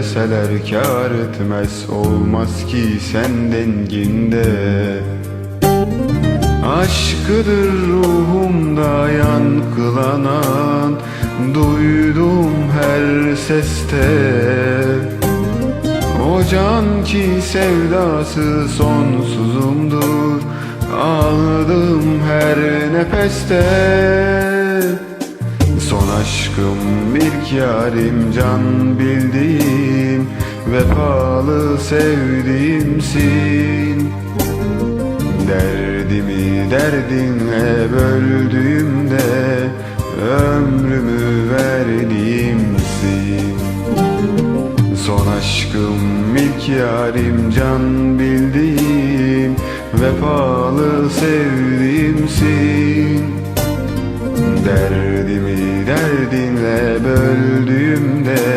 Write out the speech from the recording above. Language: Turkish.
verseler kar etmez olmaz ki sen denginde Aşkıdır ruhumda yankılanan Duydum her seste. O can ki sevdası sonsuzumdur Aldım her nefeste. Son aşkım ilk yarim can bildiğim Vefalı sevdiğimsin. Derdimi derdinle böldüğümde Ömrümü verdiğimsin. Son aşkım ilk yarim can bildiğim Vefalı sevdiğimsin. Derdimi derdinle böldüğümde